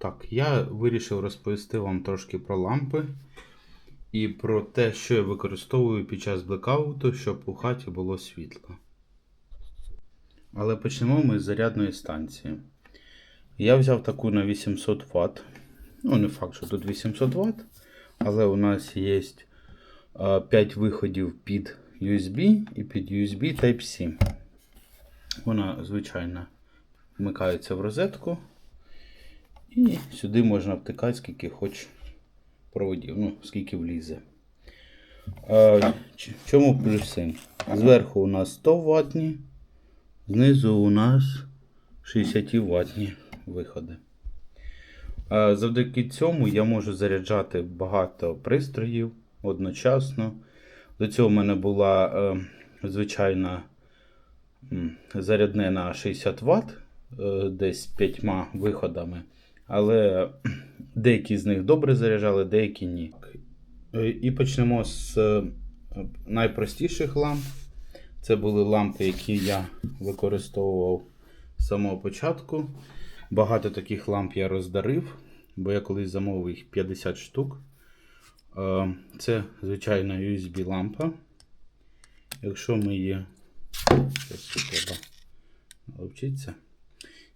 Так, я вирішив розповісти вам трошки про лампи і про те, що я використовую під час блекауту, щоб у хаті було світло. Але почнемо ми з зарядної станції. Я взяв таку на 800 Вт. Ну, не факт, що тут 800 Вт, але у нас є 5 виходів під USB і під USB Type-C. Вона, звичайно, вмикається в розетку. І сюди можна втикати скільки хоч проводів, ну, скільки влізе. А, чому плюси? Зверху у нас 100 ватні, знизу у нас 60 ватні виходи. А, завдяки цьому я можу заряджати багато пристроїв одночасно. До цього в мене була е, звичайна м, зарядне на 60 Вт, е, десь 5 виходами. Але деякі з них добре заряджали, деякі ні. Е, І почнемо з е, найпростіших ламп. Це були лампи, які я використовував з самого початку. Багато таких ламп я роздарив, бо я колись замовив їх 50 штук. Е, Це звичайна USB лампа. Якщо ми її. Тут треба навчитися.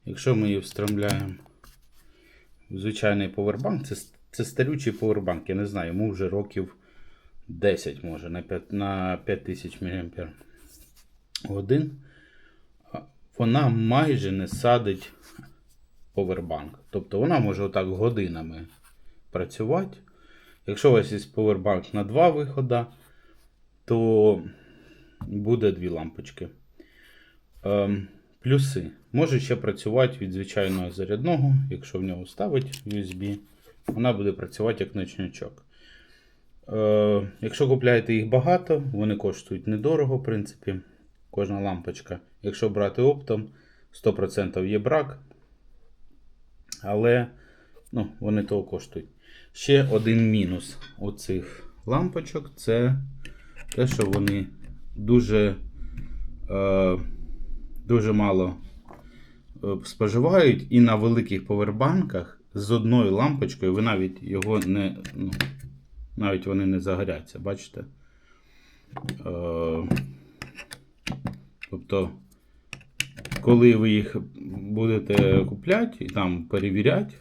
Якщо ми її встромляємо звичайний повербанк, це, це старючий повербанк, я не знаю, йому вже років 10 може на 5, на 5000 мАч. Вона майже не садить повербанк. Тобто вона може отак годинами працювати. Якщо у вас є повербанк на два виходи, то буде дві лампочки. Ем, плюси. Може ще працювати від звичайного зарядного, якщо в нього ставить USB, вона буде працювати як ночничок. Е, якщо купляєте їх багато, вони коштують недорого, в принципі, кожна лампочка. Якщо брати оптом, 100% є брак. Але ну, вони того коштують. Ще один мінус оцих лампочок це те, що вони дуже, е, дуже мало споживають, і на великих повербанках з одною лампочкою ви навіть його не. Ну, навіть вони не загоряться, бачите? Е, тобто, коли ви їх будете купляти і там перевіряти,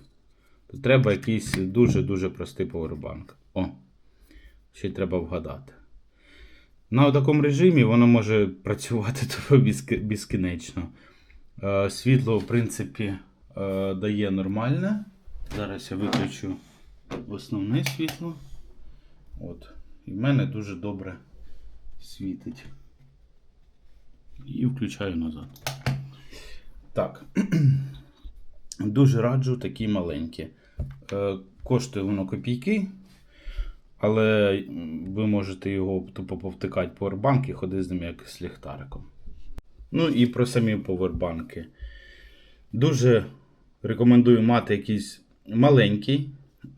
то треба якийсь дуже-дуже простий повербанк. О, ще треба вгадати. На такому режимі воно може працювати безки- безкінечно. Е, Світло, в принципі, е, дає нормальне. Зараз я виключу основне світло. От. І в мене дуже добре світить. І включаю назад. Так. Дуже раджу такі маленькі. Е, Коштує воно копійки, але ви можете його тупо повтикати повербанк і ходити з ним як з ліхтариком. Ну і про самі повербанки. Дуже рекомендую мати якийсь маленький.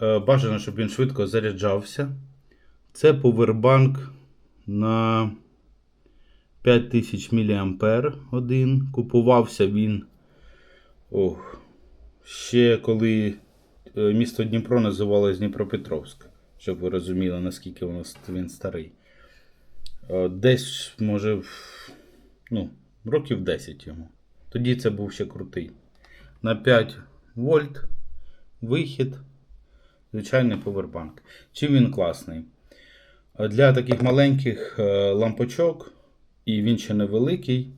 Е, Бажано, щоб він швидко заряджався. Це повербанк на 5000 мАh один. Купувався він. Ох, ще коли е, місто Дніпро називалось Дніпропетровськ, щоб ви розуміли, наскільки воно ст- він старий. Е, Десь, може, ну, років 10 йому. Тоді це був ще крутий. На 5 вольт вихід. Звичайний повербанк. Чим він класний? Для таких маленьких е, лампочок, і він ще невеликий,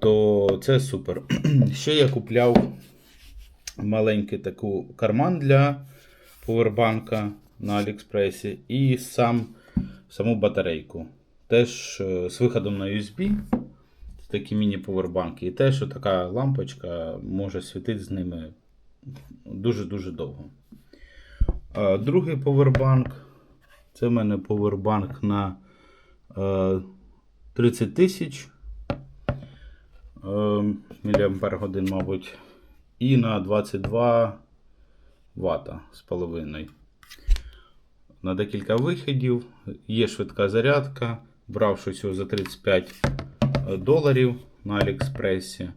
то це супер. Ще я купляв маленький таку карман для повербанка на Аліекспресі і сам, саму батарейку. Теж е, з виходом на USB. Такі міні-повербанки. І те, що така лампочка може світити з ними дуже-дуже довго. Другий повербанк. Це в мене повербанк на е, 30 тисяч е, мАч, мабуть. І на 22 Вт з половиною. На декілька виходів. Є швидка зарядка. Брав щось за 35 доларів на Аліекспресі.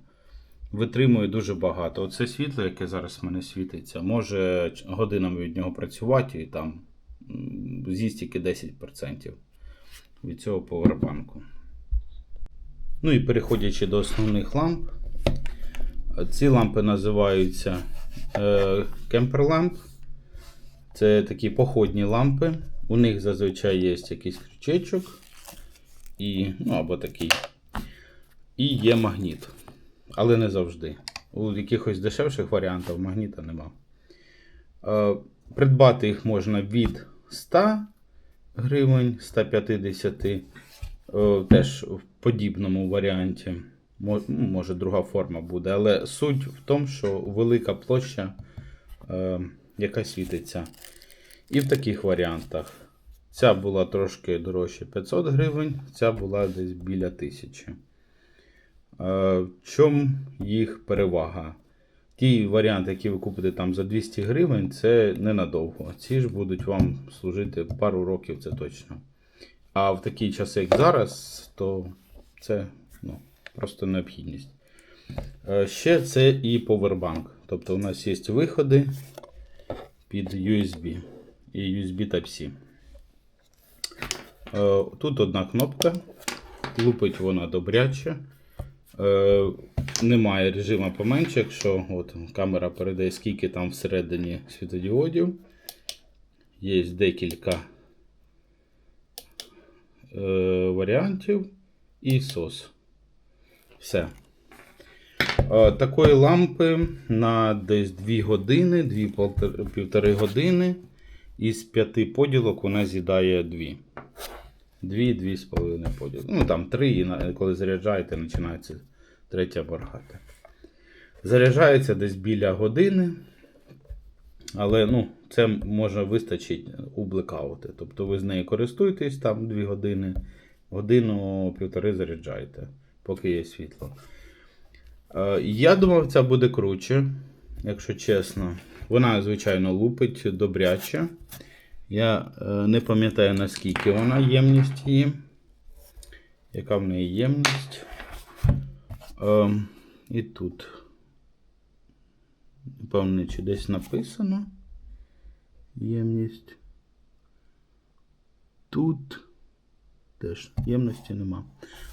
витримує дуже багато. Оце світло, яке зараз в мене світиться, може годинами від нього працювати і там з'їсть тільки 10% від цього повербанку. Ну і переходячи до основних ламп, ці лампи називаються кемперламп. Це такі походні лампи. У них зазвичай є якийсь крючечок і, ну, або такий. І є магніт. Але не завжди. У якихось дешевших варіантів магніта нема. Е, придбати їх можна від 100 гривень, 150 е, теж в подібному варіанті. Може, друга форма буде, але суть в тому, що велика площа, е, яка світиться. І в таких варіантах. Ця була трошки дорожче 500 гривень, ця була десь біля 1000. В чому їх перевага? Ті варіанти, які ви купите там за 200 гривень, це ненадовго. Ці ж будуть вам служити пару років, це точно. А в такі часи, як зараз, то це ну, просто необхідність. Е, Ще це і повербанк. Тобто у нас є виходи під USB і USB Type-C. Е, Тут одна кнопка. Лупить вона добряче. Е, Немає режиму поменше, якщо от, камера передає, скільки там всередині світодіодів. Є декілька е, варіантів і SOS. Все. Е, Такої лампи на десь 2 години, 2-1,5 години. Із 5 поділок вона з'їдає 2. 2-2,5 поділки. Ну там 3, і коли заряджаєте, починається третя моргати. Заряджається десь біля години. Але ну, це може вистачить у блекаути. Тобто ви з нею користуєтесь там 2 години, годину-півтори заряджаєте, поки є світло. Е, Я думав, ця буде круче, якщо чесно. Вона, звичайно, лупить добряче. Я е, не пам'ятаю, наскільки вона ємність її. Яка в неї ємність? Ем, і тут. Напевно, чи десь написано. Ємність. Тут теж ємності нема.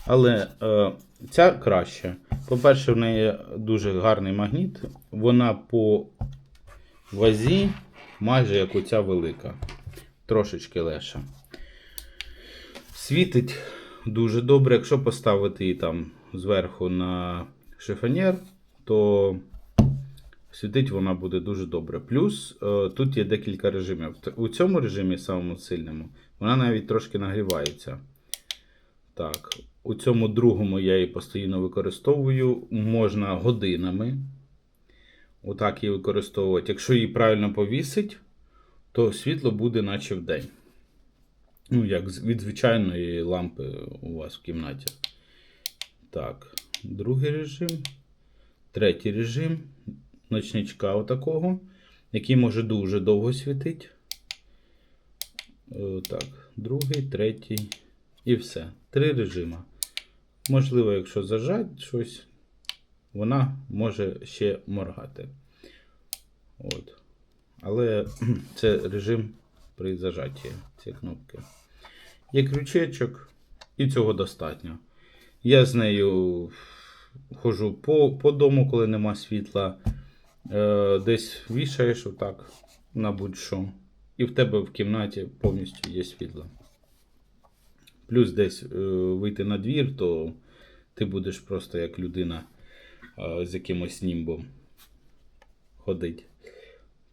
Але е, ця краще. По-перше, в неї дуже гарний магніт. Вона по вазі майже як оця велика. Трошечки леша. Світить дуже добре. Якщо поставити її там зверху на шифонєр, то світить вона буде дуже добре. Плюс е, тут є декілька режимів. У цьому режимі, самому сильному, вона навіть трошки нагрівається. Так, у цьому другому я її постійно використовую. Можна годинами. Отак її використовувати. Якщо її правильно повісить, то світло буде наче в день. Ну, як від звичайної лампи у вас в кімнаті. Так, другий режим. Третій режим ночничка отакого, який може дуже довго світити. Е, Так, другий, третій і все. Три режими. Можливо, якщо зажать щось, вона може ще моргати. От. Але це режим при зажатті цієї кнопки. Є крючечок, і цього достатньо. Я з нею ходжу по, по дому, коли нема світла. Е, десь вішаєш отак на будь-що. І в тебе в кімнаті повністю є світло. Плюс десь е, вийти на двір, то ти будеш просто як людина е, з якимось німбом ходить.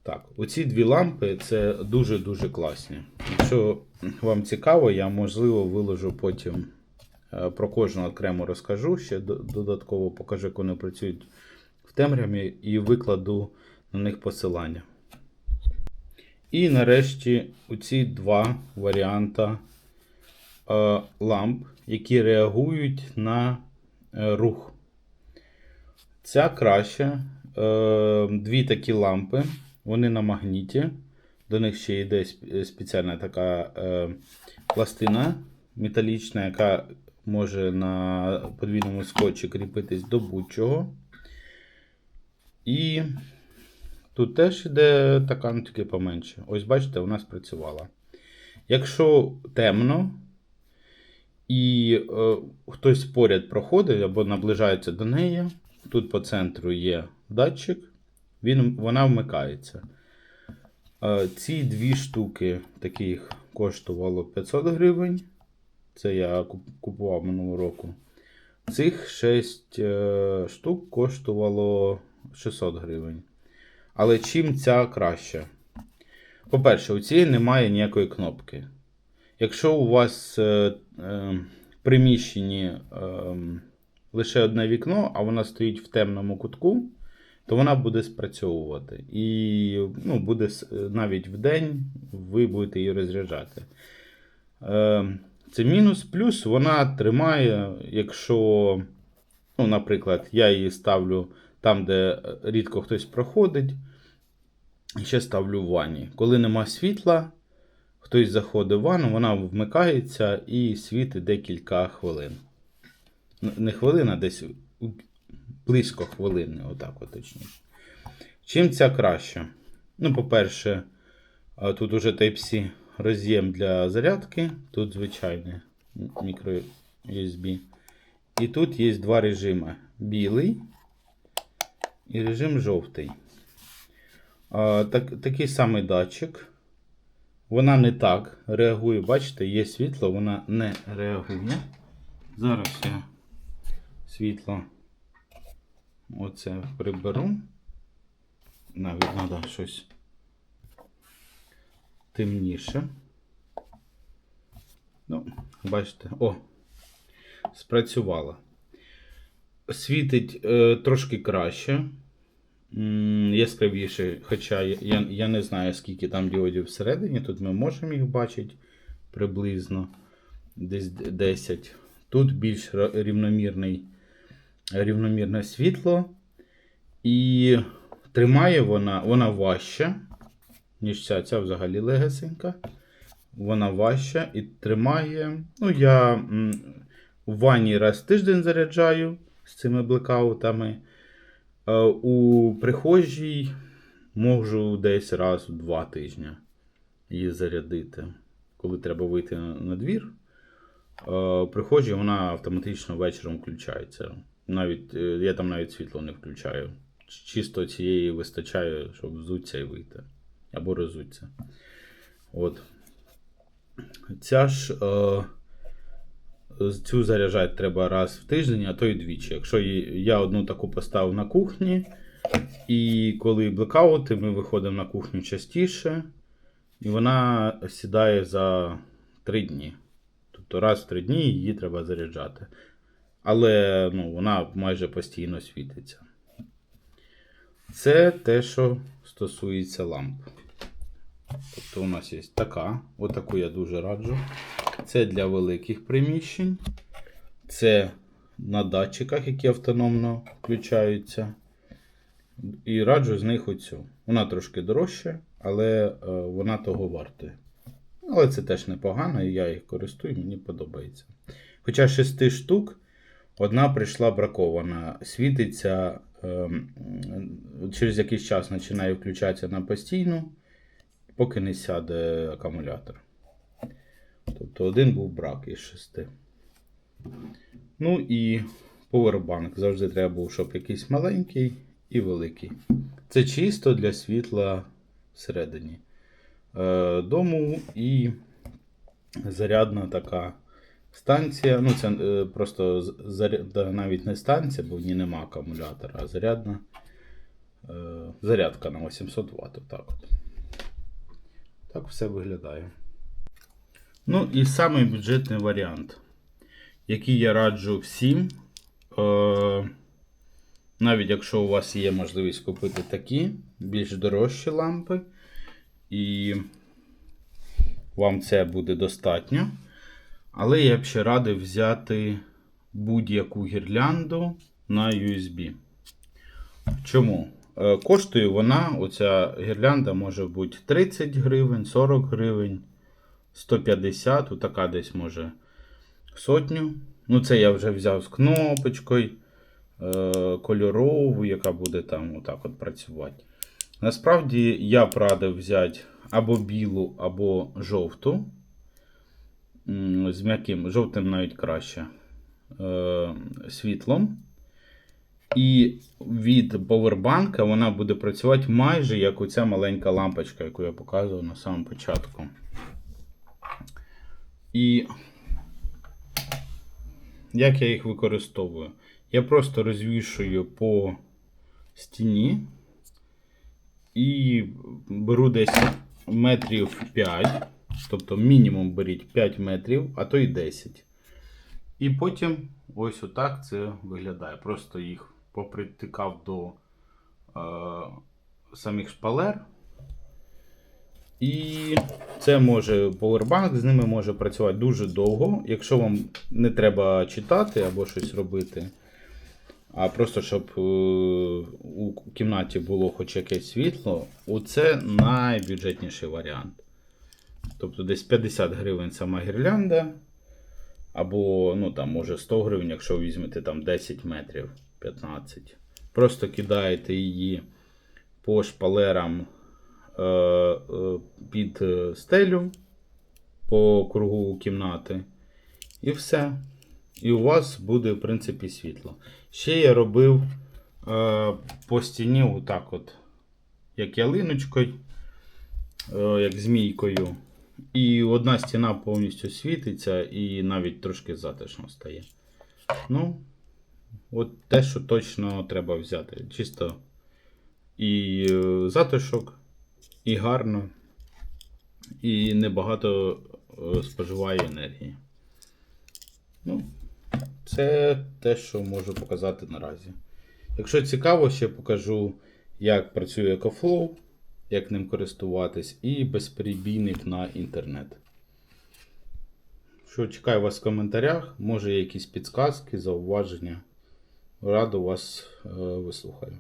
Так, оці дві лампи це дуже-дуже класні. Якщо вам цікаво, я можливо виложу потім е, про кожну окремо розкажу. Ще додатково покажу, як вони працюють в темряві, і викладу на них посилання. І нарешті оці два варіанти е, ламп, які реагують на е, рух. Ця краще. Е, дві такі лампи, вони на магніті. До них ще йде спеціальна така е, пластина металічна, яка може на подвійному скотчі кріпитись до будь-чого. І тут теж йде така, ну тільки поменше. Ось бачите, вона спрацювала. Якщо темно і е, хтось поряд проходить або наближається до неї, тут по центру є датчик, він, вона вмикається. Ці дві штуки таких коштувало 500 гривень. Це я купував минулого року. Цих 6 е, штук коштувало 600 гривень. Але чим ця краща? По-перше, у цієї немає ніякої кнопки. Якщо у вас е, е, приміщенні е, лише одне вікно, а вона стоїть в темному кутку, то вона буде спрацьовувати. І ну, буде навіть в день ви будете її розряджати. Е, це мінус. Плюс вона тримає, якщо, ну, наприклад, я її ставлю там, де е, рідко хтось проходить. І ще ставлю в ванні. Коли нема світла, хтось заходить в ванну, вона вмикається і світить декілька хвилин. Не хвилин, а десь близько хвилини, отак от точніше. Чим ця краще? Ну, по-перше, тут уже Type-C роз'єм для зарядки, тут звичайний мікро USB. І тут є два режими: білий і режим жовтий. Так, такий самий датчик. Вона не так реагує. Бачите, є світло, вона не реагує. Зараз я світло оце приберу. Навіть треба щось темніше. Ну, бачите, о, спрацювала. Світить е, трошки краще. Яскравіше, хоча я, я не знаю, скільки там діодів всередині. Тут ми можемо їх бачити приблизно десь 10. Тут більш рівномірний, рівномірне світло. І тримає вона, вона важча, ніж ця, ця взагалі легесенька. Вона важча і тримає. Ну, я в ванні раз в тиждень заряджаю з цими блекаутами. Е, У прихожій можу десь раз в два тижні її зарядити. Коли треба вийти на двір, е, у прихожій вона автоматично вечором включається. Навіть, е, я там навіть світло не включаю. Чисто цієї вистачає, щоб взуться і вийти. Або розуться. От. Ця ж. Е, Цю заряджати треба раз в тиждень, а то й двічі. Якщо я одну таку поставив на кухні, і коли блекаути, ми виходимо на кухню частіше, і вона сідає за 3 дні. Тобто раз в 3 дні її треба заряджати. Але ну, вона майже постійно світиться. Це те, що стосується ламп. Тобто у нас є така, отаку я дуже раджу. Це для великих приміщень. Це на датчиках, які автономно включаються. І раджу з них оцю. Вона трошки дорожча, але е, вона того вартує. Але це теж непогано, і я їх користую, мені подобається. Хоча з шести штук одна прийшла бракована. Світиться ем, через якийсь час починає включатися на постійну, поки не сяде акумулятор. Тобто один був брак із шести. Ну і повербанк. Завжди треба був, щоб якийсь маленький і великий. Це чисто для світла всередині е, дому і зарядна така станція. Ну, це е, просто заряд, навіть не станція, бо в ній нема акумулятора, а зарядна е, зарядка на 800 Вт. Так, от. так все виглядає. Ну і самий бюджетний варіант, який я раджу всім. Е, навіть якщо у вас є можливість купити такі більш дорожчі лампи, і вам це буде достатньо. Але я б ще радив взяти будь-яку гірлянду на USB. Чому? Е, Коштує вона, оця гірлянда може бути 30 гривень, 40 гривень. 150, отака десь може сотню. Ну, це я вже взяв з кнопочкою, е, кольорову, яка буде там отак от працювати. Насправді я б радив взяти або білу, або жовту. З м'яким, жовтим навіть краще е, світлом. І від повербанка вона буде працювати майже як оця маленька лампочка, яку я показував на самому початку. І як я їх використовую? Я просто розвішую по стіні і беру десь метрів 5, тобто мінімум беріть 5 метрів, а то й 10. І потім ось отак це виглядає. Просто їх попритикав до е, самих шпалер. І це може повербанк, з ними може працювати дуже довго. Якщо вам не треба читати або щось робити, а просто щоб е, у кімнаті було хоч якесь світло, оце найбюджетніший варіант. Тобто десь 50 гривень сама гірлянда. Або, ну там, може 100 гривень, якщо візьмете там 10 метрів, 15. Просто кидаєте її по шпалерам е, е, під е, стелю по кругу кімнати. І все. І у вас буде, в принципі, світло. Ще я робив е, по стіні, отак от, як ялиночкою, е, як змійкою. І одна стіна повністю світиться і навіть трошки затишно стає. Ну, от те, що точно треба взяти. Чисто і е, затишок, і гарно, і небагато е, споживає енергії. Ну, це те, що можу показати наразі. Якщо цікаво, ще покажу, як працює EcoFlow, як ним користуватись, і безперебійник на інтернет. Що чекаю вас в коментарях, може якісь підсказки, зауваження. Раду вас е, вислухаю.